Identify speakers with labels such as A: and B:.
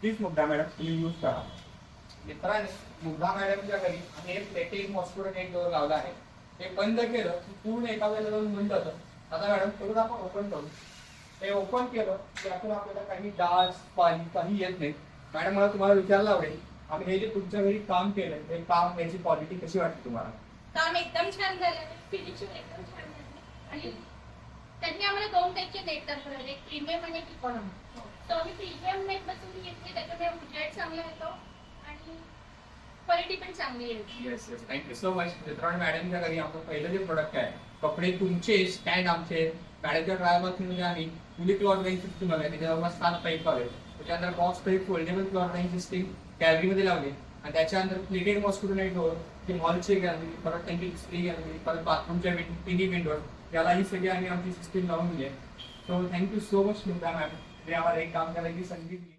A: Please मुद्दा madam तुम्ही use करा.
B: मित्रांनो मुद्दा मॅडमच्या घरी आम्ही एक प्लेटिंग मॉस्किटो नेट डोअर लावला आहे. ते बंद केलं की पूर्ण एका वेळेला जाऊन बंद जातं. आता मॅडम थोडं आपण ओपन करू. ते ओपन केलं की यातून आपल्याला काही डास पाणी काही येत नाही. मॅडम मला तुम्हाला विचारलं आवडेल. आम्ही हे जे तुमच्या घरी काम केलं ते काम याची क्वालिटी कशी वाटते तुम्हाला?
C: काम एकदम छान झालं. फिनिशिंग एकदम छान झालं. आणि त्यांनी आम्हाला दोन टाईपचे नेट दाखवले एक प्रीमियम आणि एक इकॉनॉमी तो आम्ही प्रीमियम नेट बसून चांगला येतो आणि क्वालिटी पण चांगली येते
B: yes yes thank you so much मित्रांनो मॅडमच्या घरी आमचं पहिलं जे प्रोडक्ट आहे कपडे तुमचे स्टँड आमचे मॅडमच्या ड्रायव्हर म्हणजे आम्ही फुली क्लॉथ लाईन सिस्टीम आहे. त्याच्यावर सात पाईप लावले. त्याच्यानंतर box pipe foldable cloth line system गॅलरीमध्ये लावली. आणि त्याच्यानंतर प्लेटेड मॉस्किटो नेट डोअर ती? हॉलची गॅलरी परत त्यांची स्त्री गॅलरी परत बाथरूमच्या तिन्ही विंडोर याला ही सगळी आम्ही आमची सिस्टीम लावून दिली so thank you so much ma'am हे आम्हाला एक काम करायची संधी दिली.